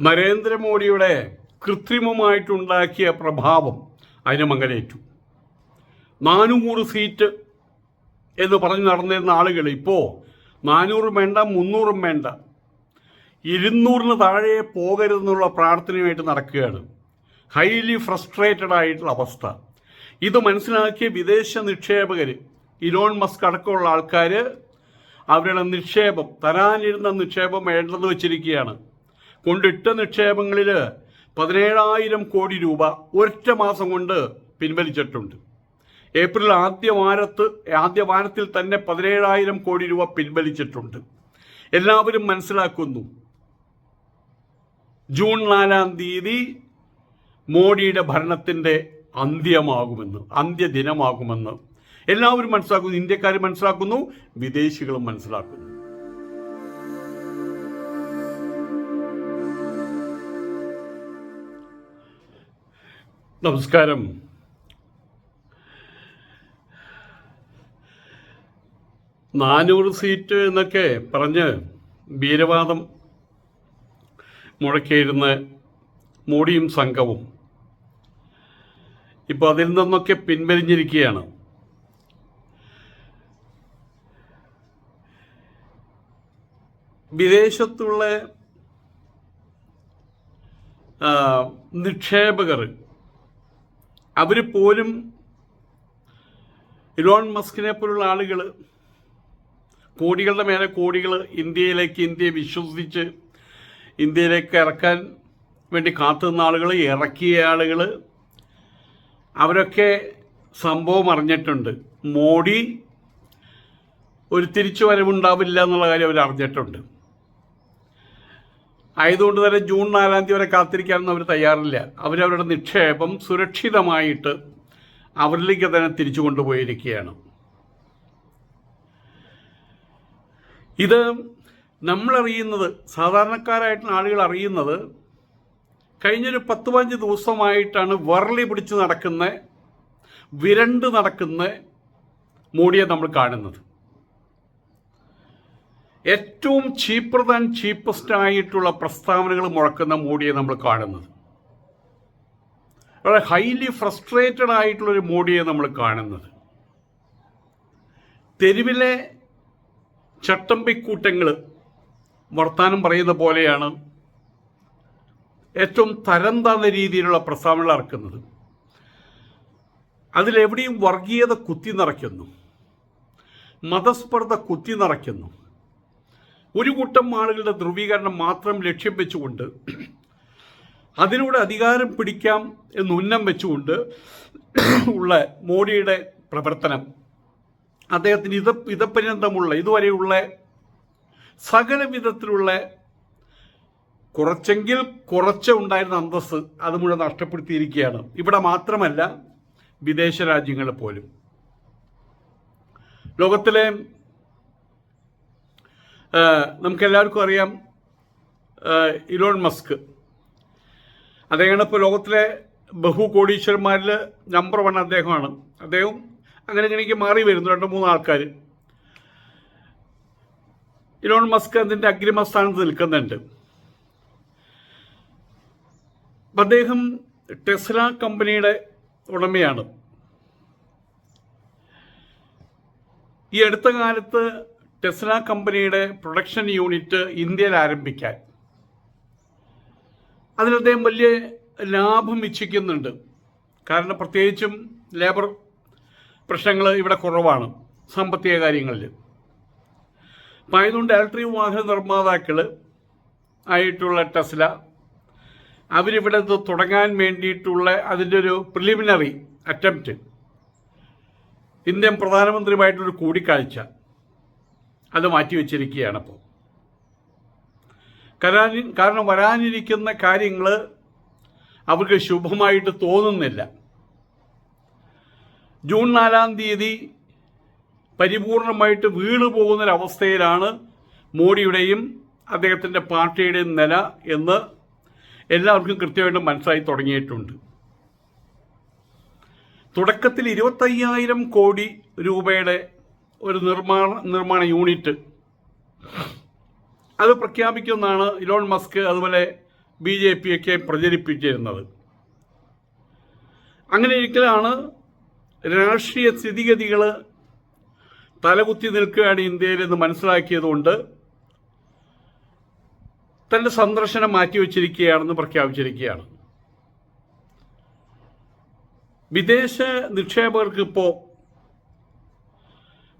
നരേന്ദ്രമോദിയുടെ കൃത്രിമമായിട്ടുണ്ടാക്കിയ പ്രഭാവം അതിനെ മങ്ങലേറ്റു. നാനൂറ് സീറ്റ് എന്ന് പറഞ്ഞ് നടന്നിരുന്ന ആളുകൾ ഇപ്പോൾ നാനൂറും വേണ്ട മുന്നൂറും വേണ്ട ഇരുന്നൂറിന് താഴെ പോകരുതെന്നുള്ള പ്രാർത്ഥനയുമായിട്ട് നടക്കുകയാണ്. ഹൈലി ഫ്രസ്ട്രേറ്റഡ് ആയിട്ടുള്ള അവസ്ഥ. ഇത് മനസ്സിലാക്കിയ വിദേശ നിക്ഷേപകർ ഇലോൺ മസ്ക് അടക്കമുള്ള ആൾക്കാർ അവരുടെ നിക്ഷേപം തരാനിരുന്ന നിക്ഷേപം വേണ്ടെന്ന് വെച്ചിരിക്കുകയാണ്. കൊണ്ടിട്ട നിക്ഷേപങ്ങളിൽ പതിനേഴായിരം കോടി രൂപ ഒറ്റ മാസം കൊണ്ട് പിൻവലിച്ചിട്ടുണ്ട്. ഏപ്രിൽ ആദ്യ വാരത്ത് ആദ്യ വാരത്തിൽ തന്നെ പതിനേഴായിരം കോടി രൂപ പിൻവലിച്ചിട്ടുണ്ട്. എല്ലാവരും മനസ്സിലാക്കുന്നു. ജൂൺ നാലാം തീയതി മോഡിയുടെ ഭരണത്തിന്റെ അന്ത്യമാകുമെന്ന് അന്ത്യദിനമാകുമെന്ന്. എല്ലാവരും മനസ്സിലാക്കുന്നു ഇന്ത്യക്കാർ മനസ്സിലാക്കുന്നു വിദേശികളും മനസ്സിലാക്കുന്നു. നമസ്കാരം. നാനൂറ് സീറ്റ് എന്നൊക്കെ പറഞ്ഞ് വീരവാദം മുഴക്കിയിരുന്ന മോഡിയും സംഘവും ഇപ്പോൾ അതിൽ നിന്നൊക്കെ പിൻവലിഞ്ഞിരിക്കുകയാണ്. വിദേശത്തുള്ള നിക്ഷേപകർ അവർ പോലും ഇലോൺ മസ്കിനെ പോലുള്ള ആളുകൾ കോടികളുടെ മേലെ കോടികൾ ഇന്ത്യയിലേക്ക് ഇന്ത്യയെ വിശ്വസിച്ച് ഇന്ത്യയിലേക്ക് ഇറക്കാൻ വേണ്ടി കാത്തുനിന്ന ആളുകൾ ഇറക്കിയ ആളുകൾ അവരൊക്കെ സംഭവം അറിഞ്ഞിട്ടുണ്ട്. മോഡി ഒരു തിരിച്ചു വരവുണ്ടാവില്ല എന്നുള്ള കാര്യം അവർ അറിഞ്ഞിട്ടുണ്ട് ആയതുകൊണ്ട് തന്നെ ജൂൺ നാലാം തീയതി വരെ കാത്തിരിക്കാനൊന്നും അവർ തയ്യാറില്ല. അവരവരുടെ നിക്ഷേപം സുരക്ഷിതമായിട്ട് അവരിലേക്ക് തന്നെ തിരിച്ചു കൊണ്ടുപോയിരിക്കുകയാണ്. ഇത് നമ്മളറിയുന്നത് സാധാരണക്കാരായിട്ടുള്ള ആളുകൾ അറിയുന്നത് കഴിഞ്ഞൊരു പത്ത് പതിനഞ്ച് ദിവസമായിട്ടാണ് വറളി പിടിച്ച് നടക്കുന്ന വിരണ്ട് നടക്കുന്ന മോഡിയെ നമ്മൾ കാണുന്നത്. ഏറ്റവും ചീപ്പർ ദാൻ ചീപ്പസ്റ്റ് ആയിട്ടുള്ള പ്രസ്താവനകൾ മുഴക്കുന്ന മോഡിയെ നമ്മൾ കാണുന്നത്. വളരെ ഹൈലി ഫ്രസ്ട്രേറ്റഡ് ആയിട്ടുള്ളൊരു മോഡിയെ നമ്മൾ കാണുന്നത്. തെരുവിലെ ചട്ടമ്പിക്കൂട്ടങ്ങൾ വർത്താനം പറയുന്ന പോലെയാണ് ഏറ്റവും തരം താന്ന രീതിയിലുള്ള പ്രസ്താവനകൾ ഇറക്കുന്നത്. അതിലെവിടെയും വർഗീയത കുത്തി നിറയ്ക്കുന്നു. മതസ്പർദ്ധ കുത്തി നിറയ്ക്കുന്നു. ഒരു കൂട്ടം ആളുകളുടെ ധ്രുവീകരണം മാത്രം ലക്ഷ്യം വെച്ചുകൊണ്ട് അതിലൂടെ അധികാരം പിടിക്കാം എന്ന് ഉന്നം വെച്ചുകൊണ്ട് ഉള്ള മോഡിയുടെ പ്രവർത്തനം അദ്ദേഹത്തിന് ഇത ഇതപര്യന്തമുള്ള ഇതുവരെയുള്ള സകല വിധത്തിലുള്ള കുറച്ചെങ്കിൽ കുറച്ച് ഉണ്ടായിരുന്ന അന്തസ്സ് അത് മുഴുവൻ നഷ്ടപ്പെടുത്തിയിരിക്കുകയാണ്. ഇവിടെ മാത്രമല്ല വിദേശ രാജ്യങ്ങളെ പോലും. ലോകത്തിലെ നമുക്കെല്ലാവർക്കും അറിയാം ഇലോൺ മസ്ക്. അദ്ദേഹമാണ് ഇപ്പോൾ ലോകത്തിലെ ബഹുകോടീശ്വരന്മാരിൽ നമ്പർ വൺ അദ്ദേഹമാണ്. അദ്ദേഹം അങ്ങനെ ഇങ്ങനെയൊക്കെ മാറി വരുന്നു രണ്ട് മൂന്ന് ആൾക്കാർ ഇലോൺ മസ്ക് അതിന്റെ അഗ്രിമസ്ഥാനത്ത് നിൽക്കുന്നുണ്ട്. അപ്പം അദ്ദേഹം ടെസ്ല കമ്പനിയുടെ ഉടമയാണ്. ഈ അടുത്ത കാലത്ത് ടെസ്ല കമ്പനിയുടെ പ്രൊഡക്ഷൻ യൂണിറ്റ് ഇന്ത്യയിൽ ആരംഭിക്കാൻ. അതിൽ അദ്ദേഹം വലിയ ലാഭം ഇച്ഛിക്കുന്നുണ്ട്. കാരണം പ്രത്യേകിച്ചും ലേബർ പ്രശ്നങ്ങൾ ഇവിടെ കുറവാണ് സാമ്പത്തിക കാര്യങ്ങളിൽ. അപ്പം ആയതുകൊണ്ട് ഇലക്ട്രിക് വാഹന നിർമ്മാതാക്കൾ ആയിട്ടുള്ള ടെസ്ല അവരിവിടെ ഇത് തുടങ്ങാൻ വേണ്ടിയിട്ടുള്ള അതിന്റെ ഒരു പ്രിലിമിനറി അറ്റംപ്റ്റ് ഇന്ത്യൻ പ്രധാനമന്ത്രിയുമായിട്ടൊരു കൂടിക്കാഴ്ച. അത് മാറ്റിവെച്ചിരിക്കുകയാണ് ഇപ്പോൾ കരാനി കാരണം വരാനിരിക്കുന്ന കാര്യങ്ങൾ അവർക്ക് ശുഭമായിട്ട് തോന്നുന്നില്ല. ജൂൺ നാലാം തീയതി പരിപൂർണമായിട്ട് വീണു പോകുന്നൊരവസ്ഥയിലാണ് മോഡിയുടെയും അദ്ദേഹത്തിന്റെ പാർട്ടിയുടെയും നില എന്ന് എല്ലാവർക്കും കൃത്യമായിട്ട് മനസ്സിലായി തുടങ്ങിയിട്ടുണ്ട്. തുടക്കത്തിൽ ഇരുപത്തയ്യായിരം കോടി രൂപയുടെ ഒരു നിർമ്മാണ നിർമ്മാണ യൂണിറ്റ്. അത് പ്രഖ്യാപിക്കുമെന്നാണ് ഇലോൺ മസ്ക് അതുപോലെ ബി ജെ പിയൊക്കെ പ്രചരിപ്പിച്ചിരുന്നത്. അങ്ങനെ ഇരിക്കലാണ് രാഷ്ട്രീയ സ്ഥിതിഗതികൾ തലകുത്തി നിൽക്കുകയാണ് ഇന്ത്യയിൽ എന്ന് മനസ്സിലാക്കിയതുകൊണ്ട് തന്റെ സന്ദർശനം മാറ്റിവെച്ചിരിക്കുകയാണെന്ന് പ്രഖ്യാപിച്ചിരിക്കുകയാണ്. വിദേശ നിക്ഷേപകർക്ക് ഇപ്പോൾ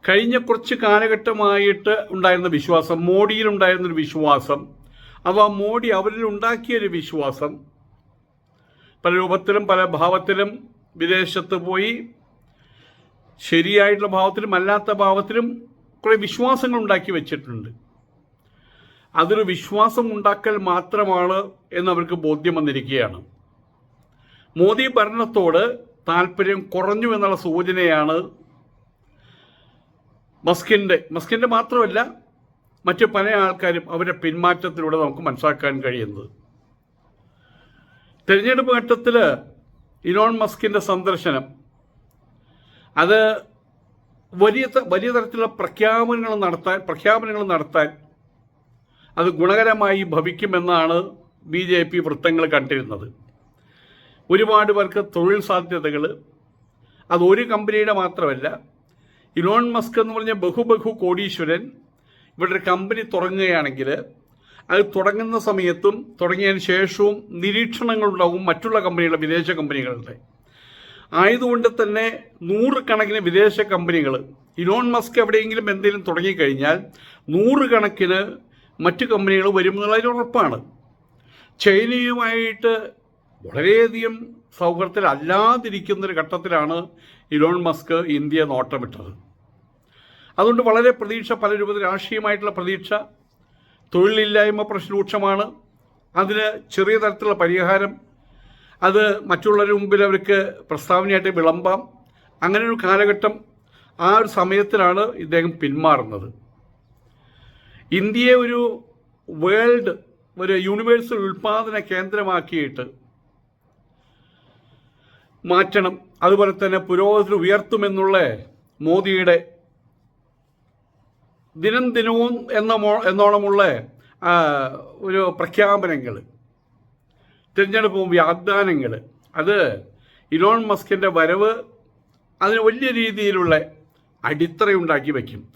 കഴിഞ്ഞ കുറച്ച് കാലഘട്ടമായിട്ട് ഉണ്ടായിരുന്ന വിശ്വാസം മോഡിയിൽ ഉണ്ടായിരുന്നൊരു വിശ്വാസം അഥവാ മോഡി അവരിൽ ഉണ്ടാക്കിയൊരു വിശ്വാസം. പല രൂപത്തിലും പല ഭാവത്തിലും വിദേശത്ത് പോയി ശരിയായിട്ടുള്ള ഭാവത്തിലും അല്ലാത്ത ഭാവത്തിലും കുറേ വിശ്വാസങ്ങൾ ഉണ്ടാക്കി വെച്ചിട്ടുണ്ട്. അതൊരു വിശ്വാസം ഉണ്ടാക്കൽ മാത്രമാണ് എന്നവർക്ക് ബോധ്യം വന്നിരിക്കുകയാണ്. മോദി ഭരണത്തോട് താല്പര്യം കുറഞ്ഞു എന്നുള്ള സൂചനയാണ് മസ്കിന്റെ മസ്കിന്റെ മാത്രമല്ല മറ്റ് പല ആൾക്കാരും അവരുടെ പിന്മാറ്റത്തിലൂടെ നമുക്ക് മനസ്സിലാക്കാൻ കഴിയുന്നത്. തെരഞ്ഞെടുപ്പ് ഘട്ടത്തിൽ ഇലോൺ മസ്കിന്റെ സന്ദർശനം അത് വലിയ വലിയ തരത്തിലുള്ള പ്രഖ്യാപനങ്ങൾ നടത്താൻ പ്രഖ്യാപനങ്ങൾ നടത്താൻ അത് ഗുണകരമായി ഭവിക്കുമെന്നാണ് ബി ജെ പി വൃത്തങ്ങൾ കണ്ടിരുന്നത്. ഒരുപാട് പേർക്ക് തൊഴിൽ സാധ്യതകൾ അത് ഒരു കമ്പനിയുടെ മാത്രമല്ല ഇലോൺ മസ്ക് എന്ന് പറഞ്ഞ ബഹുബഹു കോടീശ്വരൻ ഇവിടെ ഒരു കമ്പനി തുടങ്ങുകയാണെങ്കിൽ അത് തുടങ്ങുന്ന സമയത്തും തുടങ്ങിയതിന് ശേഷവും നിരീക്ഷണങ്ങളുണ്ടാവും മറ്റുള്ള കമ്പനികളുടെ വിദേശ കമ്പനികളുടെ. ആയതുകൊണ്ട് തന്നെ നൂറുകണക്കിന് വിദേശ കമ്പനികൾ ഇലോൺ മസ്ക് എവിടെയെങ്കിലും എന്തെങ്കിലും തുടങ്ങിക്കഴിഞ്ഞാൽ നൂറുകണക്കിന് മറ്റ് കമ്പനികൾ വരുമെന്നുള്ളതിന് ഉറപ്പാണ്. ചൈനയുമായിട്ട് വളരെയധികം സൗഹൃദത്തിലല്ലാതിരിക്കുന്നൊരു ഘട്ടത്തിലാണ് ഇലോൺ മസ്ക് ഇന്ത്യ നോട്ടമിട്ടത്. അതുകൊണ്ട് വളരെ പ്രതീക്ഷ പല രൂപത്തിൽ രാഷ്ട്രീയമായിട്ടുള്ള പ്രതീക്ഷ. തൊഴിലില്ലായ്മ പ്രശ്നം രൂക്ഷമാണ്. അതിന് ചെറിയ തരത്തിലുള്ള പരിഹാരം. അത് മറ്റുള്ളവരുടെ മുമ്പിൽ അവർക്ക് പ്രസ്താവനയായിട്ട് വിളമ്പാം. അങ്ങനെ ഒരു കാലഘട്ടം ആ ഒരു സമയത്തിലാണ് ഇദ്ദേഹം പിന്മാറുന്നത്. ഇന്ത്യയെ ഒരു വേൾഡ് ഒരു യൂണിവേഴ്സൽ ഉൽപാദന കേന്ദ്രമാക്കിയിട്ട് മാറ്റണം. അതുപോലെ തന്നെ പുരോഗതി ഉയർത്തുമെന്നുള്ള മോദിയുടെ ദിനം ദിനവും എന്ന എന്നോണമുള്ള ഒരു പ്രഖ്യാപനങ്ങൾ തിരഞ്ഞെടുപ്പ് വാഗ്ദാനങ്ങൾ. അത് ഇലോൺ മസ്കിന്റെ വരവ് അതിന് വലിയ രീതിയിലുള്ള അടിത്തറ ഉണ്ടാക്കി വയ്ക്കും.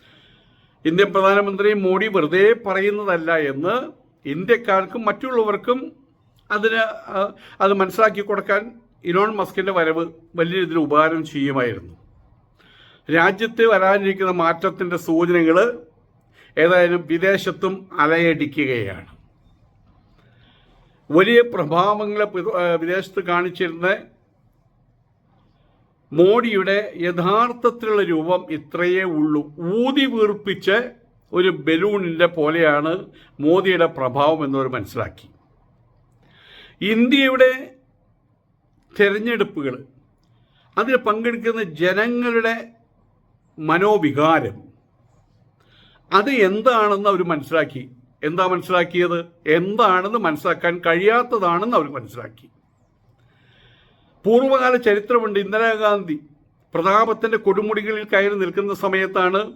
ഇന്ത്യൻ പ്രധാനമന്ത്രി മോഡി വെറുതെ പറയുന്നതല്ല എന്ന് ഇന്ത്യക്കാർക്കും മറ്റുള്ളവർക്കും അതിന് അത് മനസ്സിലാക്കി കൊടുക്കാൻ ഇലോൺ മസ്കിന്റെ വരവ് വലിയ രീതിയിൽ ഉപകാരം ചെയ്യുമായിരുന്നു. രാജ്യത്ത് വരാനിരിക്കുന്ന മാറ്റത്തിന്റെ സൂചനകൾ ഏതായാലും വിദേശത്തും അലയടിക്കുകയാണ്. വലിയ പ്രഭാവങ്ങൾ വിദേശത്ത് കാണിച്ചിരുന്ന മോഡിയുടെ യഥാർത്ഥത്തിലുള്ള രൂപം ഇത്രയേ ഉള്ളൂ. ഊതി വീർപ്പിച്ച് ഒരു ബലൂണിന്റെ പോലെയാണ് മോദിയുടെ പ്രഭാവം എന്നവർ മനസ്സിലാക്കി. ഇന്ത്യയുടെ തെരഞ്ഞെടുപ്പുകൾ അതിൽ പങ്കെടുക്കുന്ന ജനങ്ങളുടെ മനോവികാരം. അത് എന്താണെന്ന് അവർ മനസ്സിലാക്കി. എന്താ മനസ്സിലാക്കിയത്? എന്താണെന്ന് മനസ്സിലാക്കാൻ കഴിയാത്തതാണെന്ന് അവർ മനസ്സിലാക്കി. പൂർവകാല ചരിത്രമുണ്ട്. ഇന്ദിരാഗാന്ധി പ്രതാപത്തിന്റെ കൊടുമുടികളിൽ കയറി നിൽക്കുന്ന സമയത്താണ്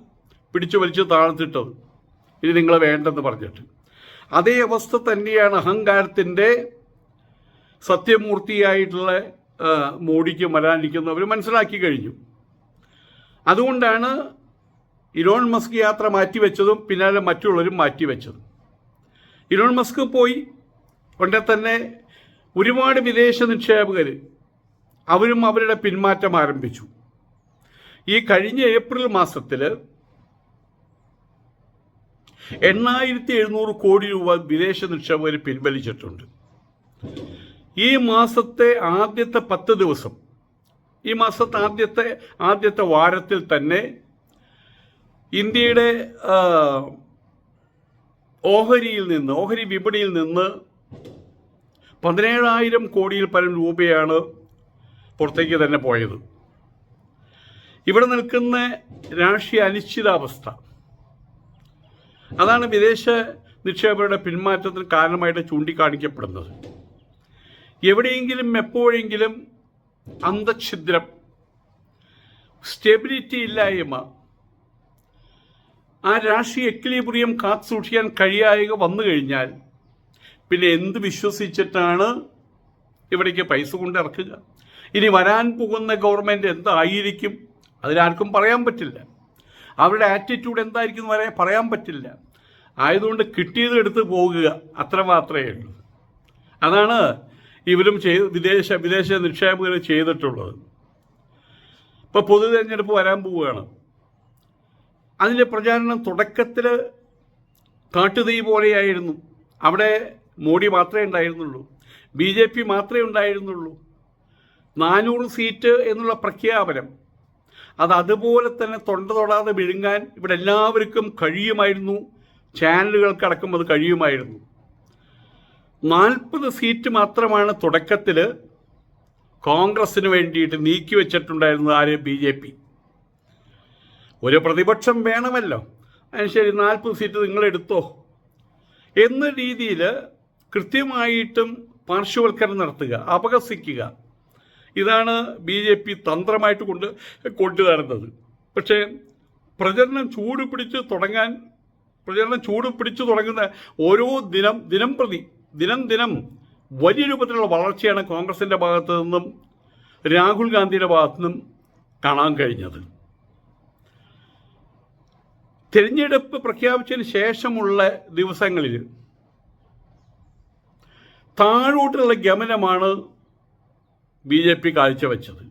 പിടിച്ചു വലിച്ചു താഴ്ത്തിട്ടത്. ഇനി നിങ്ങളെ വേണ്ടെന്ന് പറഞ്ഞിട്ട്. അതേ അവസ്ഥ തന്നെയാണ് അഹങ്കാരത്തിന്റെ സത്യമൂർത്തിയായിട്ടുള്ള മോഡിക്ക് വരാനിരിക്കുന്നവർ മനസ്സിലാക്കി കഴിഞ്ഞു. അതുകൊണ്ടാണ് ഇലോൺ മസ്ക് യാത്ര മാറ്റിവെച്ചതും പിന്നാലെ മറ്റുള്ളവരും മാറ്റിവെച്ചതും. ഇലോൺ മസ്ക് പോയി ഉടനെ തന്നെ ഒരുപാട് വിദേശ നിക്ഷേപകർ അവരും അവരുടെ പിന്മാറ്റം ആരംഭിച്ചു. ഈ കഴിഞ്ഞ ഏപ്രിൽ മാസത്തിൽ എണ്ണായിരത്തി എഴുന്നൂറ് കോടി രൂപ വിദേശ നിക്ഷേപകർ പിൻവലിച്ചിട്ടുണ്ട്. ഈ മാസത്തെ ആദ്യത്തെ പത്ത് ദിവസം ഈ മാസത്തെ ആദ്യത്തെ ആദ്യത്തെ വാരത്തിൽ തന്നെ ഇന്ത്യയുടെ ഓഹരിയിൽ നിന്ന് ഓഹരി വിപണിയിൽ നിന്ന് പതിനേഴായിരം കോടിയിൽ പരം രൂപയാണ് പുറത്തേക്ക് തന്നെ പോയത്. ഇവിടെ നിൽക്കുന്ന രാഷ്ട്രീയ അനിശ്ചിതാവസ്ഥ അതാണ് വിദേശ നിക്ഷേപകരുടെ പിന്മാറ്റത്തിന് കാരണമായിട്ട് ചൂണ്ടിക്കാണിക്കപ്പെടുന്നത്. എവിടെയെങ്കിലും എപ്പോഴെങ്കിലും അന്തഛിദ്രം സ്റ്റെബിലിറ്റി ഇല്ലായ്മ ആ രാഷ്ട്രീയ എക്ലീപുറിയം കാത്തു സൂക്ഷിക്കാൻ കഴിയായക വന്നു കഴിഞ്ഞാൽ പിന്നെ എന്ത് വിശ്വസിച്ചിട്ടാണ് ഇവിടേക്ക് പൈസ കൊണ്ട് ഇറക്കുക? ഇനി വരാൻ പോകുന്ന ഗവൺമെന്റ് എന്തായിരിക്കും? അതിലാർക്കും പറയാൻ പറ്റില്ല. അവരുടെ ആറ്റിറ്റ്യൂഡ് എന്തായിരിക്കും വരെ പറയാൻ പറ്റില്ല. ആയതുകൊണ്ട് കിട്ടിയത് എടുത്ത് പോകുക അത്ര മാത്രമേ ഉള്ളൂ. അതാണ് ഇവരും ചെയ്ത് വിദേശ വിദേശ നിക്ഷേപകർ ചെയ്തിട്ടുള്ളത്. ഇപ്പോൾ പൊതു തിരഞ്ഞെടുപ്പ് വരാൻ പോവുകയാണ്. അതിന്റെ പ്രചാരണം തുടക്കത്തിൽ കാട്ടുതീ പോലെയായിരുന്നു. അവിടെ മോഡി മാത്രമേ ഉണ്ടായിരുന്നുള്ളൂ. ബി ജെ പി മാത്രമേ ഉണ്ടായിരുന്നുള്ളൂ. നാനൂറ് സീറ്റ് എന്നുള്ള പ്രഖ്യാപനം. അത് അതുപോലെ തന്നെ തൊണ്ട തൊടാതെ വിഴുങ്ങാൻ ഇവിടെ എല്ലാവർക്കും കഴിയുമായിരുന്നു. ചാനലുകൾക്കടക്കം അത് കഴിയുമായിരുന്നു. നാൽപ്പത് സീറ്റ് മാത്രമാണ് തുടക്കത്തിൽ കോൺഗ്രസിന് വേണ്ടിയിട്ട് നീക്കി വെച്ചിട്ടുണ്ടായിരുന്നത് ആര്? B J P. ഒരു പ്രതിപക്ഷം വേണമല്ലോ. അതിന് ശരി നാൽപ്പത് സീറ്റ് നിങ്ങൾ എടുത്തോ? എന്ന രീതിയിൽ കൃത്യമായിട്ടും പാർശ്വവൽക്കരണം നടത്തുക അപകസിക്കുക ഇതാണ് ബി ജെ പി തന്ത്രമായിട്ട് കൊണ്ട് കൊണ്ടുവരുന്നത് പക്ഷേ പ്രചരണം ചൂട് പിടിച്ച് തുടങ്ങാൻ പ്രചരണം ചൂട് തുടങ്ങുന്ന ഓരോ ദിനം ദിനം പ്രതി ദിനം ദിനം വലിയ രൂപത്തിലുള്ള വളർച്ചയാണ് കോൺഗ്രസിന്റെ ഭാഗത്തു നിന്നും രാഹുൽ ഗാന്ധിയുടെ ഭാഗത്തു നിന്നും കാണാൻ കഴിഞ്ഞത്. തിരഞ്ഞെടുപ്പ് പ്രഖ്യാപിച്ചതിന് ശേഷമുള്ള ദിവസങ്ങളിൽ താഴോട്ടുള്ള ഗമനമാണ് ബി ജെ പി കാഴ്ചവെച്ചത്.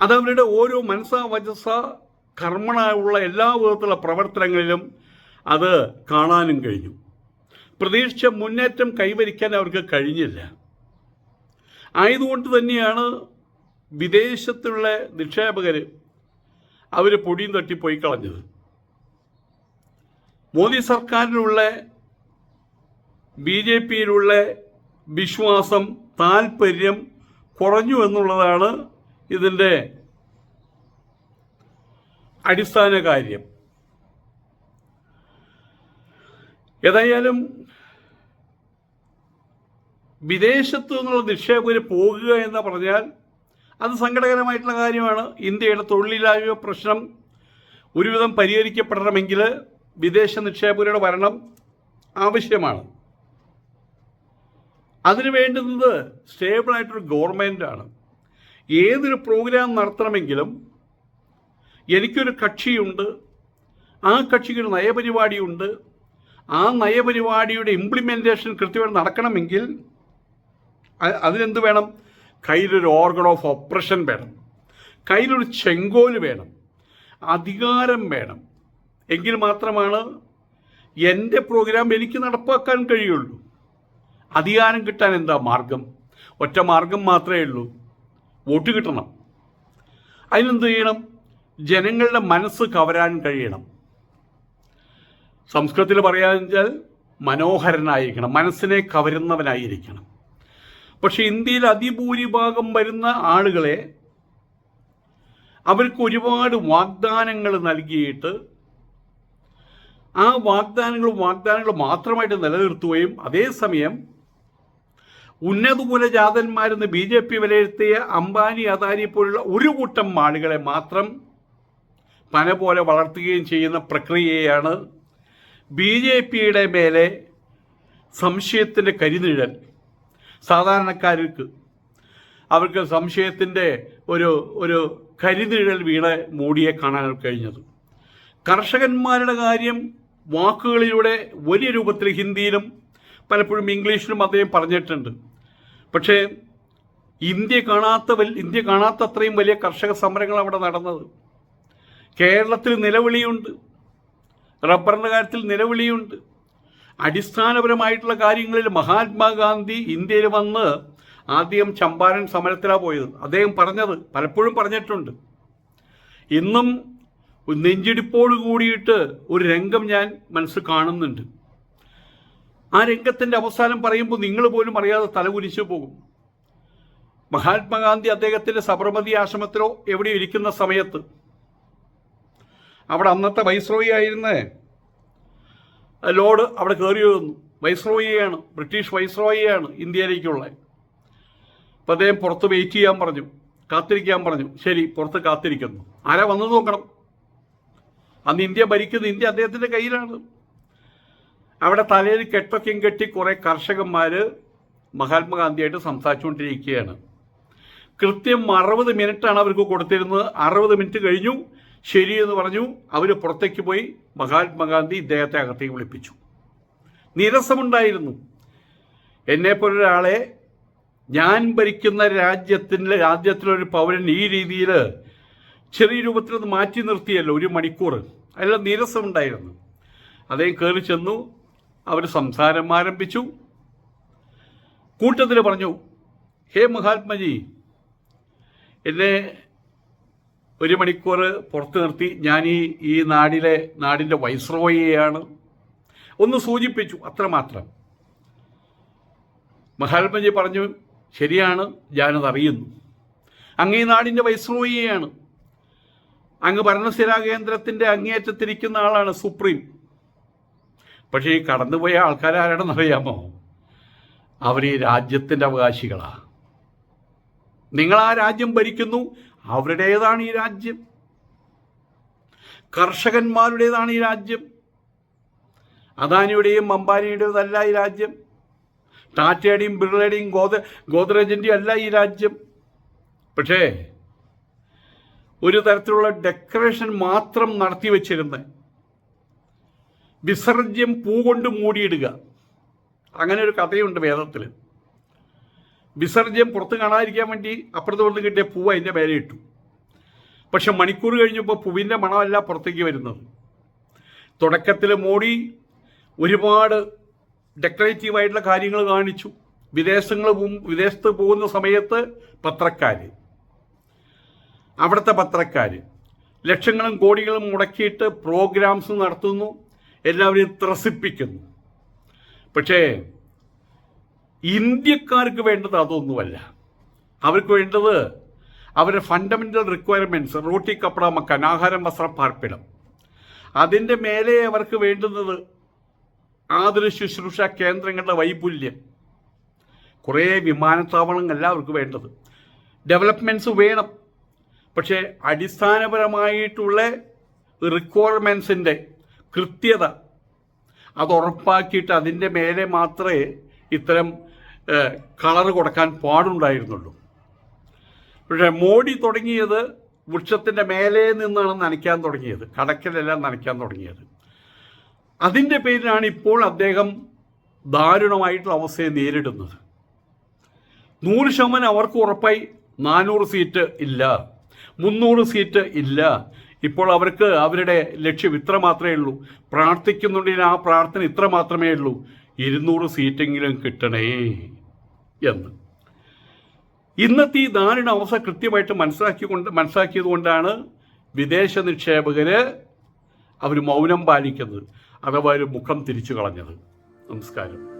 അതവരുടെ ഓരോ മനസ്സ വചസ കർമ്മണായുള്ള എല്ലാ വിധത്തിലുള്ള പ്രവർത്തനങ്ങളിലും അത് കാണാനും കഴിഞ്ഞു. പ്രതീക്ഷിച്ച മുന്നേറ്റം കൈവരിക്കാൻ അവർക്ക് കഴിഞ്ഞില്ല. ആയതുകൊണ്ട് തന്നെയാണ് വിദേശത്തുള്ള നിക്ഷേപകർ അവർ പൊടിയും തട്ടിപ്പോയി കളഞ്ഞത്. മോദി സർക്കാരിലുള്ള ബി ജെ പിയിലുള്ള വിശ്വാസം താൽപ്പര്യം കുറഞ്ഞു എന്നുള്ളതാണ് ഇതിന്റെ അടിസ്ഥാന കാര്യം. ഏതായാലും വിദേശത്തു നിന്നുള്ള നിക്ഷേപകർ പോകുക എന്ന് പറഞ്ഞാൽ അത് സങ്കടകരമായിട്ടുള്ള കാര്യമാണ്. ഇന്ത്യയുടെ തൊഴിലില്ലായ്മ പ്രശ്നം ഒരുവിധം പരിഹരിക്കപ്പെടണമെങ്കിൽ വിദേശ നിക്ഷേപകരുടെ വരണം ആവശ്യമാണ്. അതിനു വേണ്ടുന്നത് സ്റ്റേബിളായിട്ടൊരു ഗവൺമെന്റാണ് ഏതൊരു പ്രോഗ്രാം നടത്തണമെങ്കിലും എനിക്കൊരു കക്ഷിയുണ്ട്. ആ കക്ഷിക്കൊരു നയപരിപാടിയുണ്ട്. ആ നയപരിപാടിയുടെ ഇംപ്ലിമെന്റേഷൻ കൃത്യമായി നടക്കണമെങ്കിൽ അതിനെന്ത് വേണം? കയ്യിലൊരു ഓർഗൺ ഓഫ് ഓപ്പറേഷൻ വേണം. കയ്യിലൊരു ചെങ്കോൽ വേണം. അധികാരം വേണം. എങ്കിൽ മാത്രമാണ് എന്റെ പ്രോഗ്രാം എനിക്ക് നടപ്പാക്കാൻ കഴിയുള്ളൂ. അധികാരം കിട്ടാൻ എന്താ മാർഗം? ഒറ്റ മാർഗം മാത്രമേ ഉള്ളൂ. വോട്ട് കിട്ടണം. അതിനെന്ത് ചെയ്യണം? ജനങ്ങളുടെ മനസ്സ് കവരാൻ കഴിയണം. സംസ്കൃതത്തിൽ പറയാഞ്ഞാൽ മനോഹരനായിരിക്കണം മനസ്സിനെ കവരുന്നവനായിരിക്കണം. പക്ഷെ ഇന്ത്യയിൽ അതിഭൂരിഭാഗം വരുന്ന ആളുകളെ അവർക്ക് ഒരുപാട് വാഗ്ദാനങ്ങൾ നൽകിയിട്ട് ആ വാഗ്ദാനങ്ങൾ വാഗ്ദാനങ്ങൾ മാത്രമായിട്ട് നിലനിർത്തുകയും അതേസമയം ഉന്നതകുല ജാതന്മാരെന്ന് ബി ജെ പി വിലയിരുത്തിയ അംബാനി അദാനി പോലുള്ള ഒരു കൂട്ടം ആളുകളെ മാത്രം പന പോലെ വളർത്തുകയും ചെയ്യുന്ന പ്രക്രിയയാണ് ബി ജെ പിയുടെ മേലെ സംശയത്തിന്റെ കരിനിഴൽ സാധാരണക്കാർക്ക് അവർക്ക് സംശയത്തിന്റെ ഒരു ഒരു കരിനിഴൽ വീണ മൂടിയെ കാണാൻ കഴിഞ്ഞത്. കർഷകന്മാരുടെ കാര്യം വാക്കുകളിലൂടെ വലിയ രൂപത്തിൽ ഹിന്ദിയിലും പലപ്പോഴും ഇംഗ്ലീഷിലും അദ്ദേഹം പറഞ്ഞിട്ടുണ്ട്. പക്ഷേ ഇന്ത്യ കാണാത്ത ഇന്ത്യ കാണാത്ത അത്രയും വലിയ കർഷക സമരങ്ങൾ അവിടെ നടന്നത്. കേരളത്തിൽ നിലവിളിയുണ്ട്. റബ്ബറിന്റെ കാര്യത്തിൽ നിലവിളിയുണ്ട്. അടിസ്ഥാനപരമായിട്ടുള്ള കാര്യങ്ങളിൽ മഹാത്മാഗാന്ധി ഇന്ത്യയിൽ വന്ന് ആദ്യം ചമ്പാരൻ സമരത്തിലാണ് പോയത്. അദ്ദേഹം പറഞ്ഞത് പലപ്പോഴും പറഞ്ഞിട്ടുണ്ട്. ഇന്നും നെഞ്ചിടിപ്പോട് കൂടിയിട്ട് ഒരു രംഗം ഞാൻ മനസ്സിൽ കാണുന്നുണ്ട്. ആ രംഗത്തിന്റെ അവസാനം പറയുമ്പോൾ നിങ്ങൾ പോലും അറിയാതെ തലകുനിച്ചു പോകും. മഹാത്മാഗാന്ധി അദ്ദേഹത്തിന്റെ സബർമതി ആശ്രമത്തിലോ എവിടെയോ ഇരിക്കുന്ന സമയത്ത് അവിടെ അന്നത്തെ വൈസ്രോയി ആയിരുന്ന? ലോഡ് അവിടെ കയറി വന്നു. വൈസ്രോയിയാണ് ബ്രിട്ടീഷ് വൈസ്രോയിയാണ് ഇന്ത്യയിലേക്കുള്ള. അപ്പം അദ്ദേഹം പുറത്ത് വെയിറ്റ് ചെയ്യാൻ പറഞ്ഞു. കാത്തിരിക്കാൻ പറഞ്ഞു. ശരി പുറത്ത് കാത്തിരിക്കുന്നു. ആരാ വന്നു നോക്കണം? അന്ന് ഇന്ത്യ ഭരിക്കുന്ന ഇന്ത്യ അദ്ദേഹത്തിന്റെ കയ്യിലാണ്. അവിടെ തലയിൽ കെട്ടൊക്കെയും കെട്ടി കുറേ കർഷകന്മാർ മഹാത്മാഗാന്ധിയായിട്ട് സംസാരിച്ചുകൊണ്ടിരിക്കുകയാണ്. കൃത്യം അറുപത് മിനിറ്റാണ് അവർക്ക് കൊടുത്തിരുന്നത്. അറുപത് മിനിറ്റ് കഴിഞ്ഞു. ശരിയെന്ന് പറഞ്ഞു. അവർ പുറത്തേക്ക് പോയി മഹാത്മാഗാന്ധി ഇദ്ദേഹത്തെ അകത്തേക്ക് വിളിപ്പിച്ചു. നിരസമുണ്ടായിരുന്നു. എന്നെപ്പോലൊരാളെ ഞാൻ ഭരിക്കുന്ന രാജ്യത്തിന്റെ രാജ്യത്തിലൊരു പൗരൻ ഈ രീതിയിൽ ചെറിയ രൂപത്തിൽ അത് മാറ്റി നിർത്തിയല്ലോ ഒരു മണിക്കൂർ. അതിൽ നീരസമുണ്ടായിരുന്നു. അദ്ദേഹം കയറി ചെന്നു. അവർ സംസാരം ആരംഭിച്ചു. കൂട്ടത്തിൽ പറഞ്ഞു ഹേ മഹാത്മജി എന്നെ ഒരു മണിക്കൂർ പുറത്ത് നിർത്തി ഞാൻ ഈ ഈ നാടിലെ നാടിന്റെ വൈസ്രോയിയാണ്. ഒന്ന് സൂചിപ്പിച്ചു അത്രമാത്രം. മഹാത്മജി പറഞ്ഞു ശരിയാണ് ഞാനത് അറിയുന്നു. അങ്ങ് ഈ നാടിന്റെ വൈസ്രോയിയാണ്. അങ്ങ് ഭരണസ്ഥിരാ കേന്ദ്രത്തിന്റെ അങ്ങേയറ്റത്തിരിക്കുന്ന ആളാണ് സുപ്രീം. പക്ഷേ ഈ കടന്നുപോയ ആൾക്കാരാരാണെന്ന് അറിയാമോ അവർ ഈ രാജ്യത്തിന്റെ അവകാശികളാണ് നിങ്ങൾ ആ രാജ്യം ഭരിക്കുന്നു അവരുടേതാണ് ഈ രാജ്യം. കർഷകന്മാരുടേതാണ് ഈ രാജ്യം. അദാനിയുടെയും അംബാനിയുടേതല്ല ഈ രാജ്യം. ടാറ്റയുടെയും ബിർളയുടെയും ഗോദ ഗോദ്രേജിന്റെയും അല്ല ഈ രാജ്യം. പക്ഷേ ഒരു തരത്തിലുള്ള ഡെക്കറേഷൻ മാത്രം നടത്തി വെച്ചിരുന്ന് വിസർജ്യം പൂ കൊണ്ട് മൂടിയിടുക. അങ്ങനെ ഒരു കഥയുണ്ട് വേദത്തിൽ. വിസർജ്യം പുറത്ത് കാണാതിരിക്കാൻ വേണ്ടി അപ്പുറത്ത് കൊണ്ട് കിട്ടിയ പൂവ് അതിന്റെ മേലെ ഇട്ടു. പക്ഷെ മണിക്കൂർ കഴിഞ്ഞപ്പോൾ പൂവിന്റെ മണമല്ല പുറത്തേക്ക് വരുന്നത്. തുടക്കത്തിൽ മോഡി ഒരുപാട് ഡെക്കറേറ്റീവായിട്ടുള്ള കാര്യങ്ങൾ കാണിച്ചു. വിദേശങ്ങൾ വിദേശത്ത് പോകുന്ന സമയത്ത് പത്രക്കാർ അവിടുത്തെ പത്രക്കാർ ലക്ഷങ്ങളും കോടികളും മുടക്കിയിട്ട് പ്രോഗ്രാംസ് നടത്തുന്നു. എല്ലാവരെയും ത്രസിപ്പിക്കുന്നു. പക്ഷേ ഇന്ത്യക്കാർക്ക് വേണ്ടത് അതൊന്നുമല്ല. അവർക്ക് വേണ്ടത് അവരുടെ ഫണ്ടമെന്റൽ റിക്വയർമെന്റ്സ് റോട്ടി കപ്പട മക്കാൻ ആഹാരം വസ്ത്രം പാർപ്പിടം. അതിന്റെ മേലെ അവർക്ക് വേണ്ടുന്നത് ആതുര ശുശ്രൂഷ കേന്ദ്രങ്ങളുടെ വൈപുല്യം. കുറേ വിമാനത്താവളങ്ങളല്ല അവർക്ക് വേണ്ടത്. ഡെവലപ്മെന്റ്സ് വേണം. പക്ഷേ അടിസ്ഥാനപരമായിട്ടുള്ള റിക്വയർമെൻസിന്റെ കൃത്യത അത് ഉറപ്പാക്കിയിട്ട് അതിന്റെ മേലെ മാത്രമേ ഇത്തരം കളർ കൊടുക്കാൻ പാടുണ്ടായിരുന്നുള്ളൂ. പക്ഷേ മോഡി തുടങ്ങിയത് വൃക്ഷത്തിന്റെ മേലെ നിന്നാണ് നനയ്ക്കാൻ തുടങ്ങിയത്. കടക്കലെല്ലാം നനയ്ക്കാൻ തുടങ്ങിയത്. അതിന്റെ പേരിലാണ് ഇപ്പോൾ അദ്ദേഹം ദാരുണമായിട്ടുള്ള അവസ്ഥയെ നേരിടുന്നത്. നൂറ് ശതമാനം അവർക്ക് ഉറപ്പായി നാനൂറ് സീറ്റ് ഇല്ല. മുന്നൂറ് സീറ്റ് ഇല്ല. ഇപ്പോൾ അവർക്ക് അവരുടെ ലക്ഷ്യം ഇത്ര മാത്രമേ ഉള്ളൂ. പ്രാർത്ഥിക്കുന്നുണ്ടെങ്കിൽ ആ പ്രാർത്ഥന ഇത്ര മാത്രമേ ഉള്ളൂ. ഇരുന്നൂറ് സീറ്റെങ്കിലും കിട്ടണേ എന്ന്. ഇന്നത്തെ ഈ ദാരുണ അവസ്ഥ കൃത്യമായിട്ട് മനസ്സിലാക്കിക്കൊണ്ട് മനസ്സിലാക്കിയത് കൊണ്ടാണ് വിദേശ നിക്ഷേപകർ അവർ മൗനം പാലിക്കുന്നത്. അഥവാ ഒരു മുഖം തിരിച്ചു കളഞ്ഞത്. നമസ്കാരം.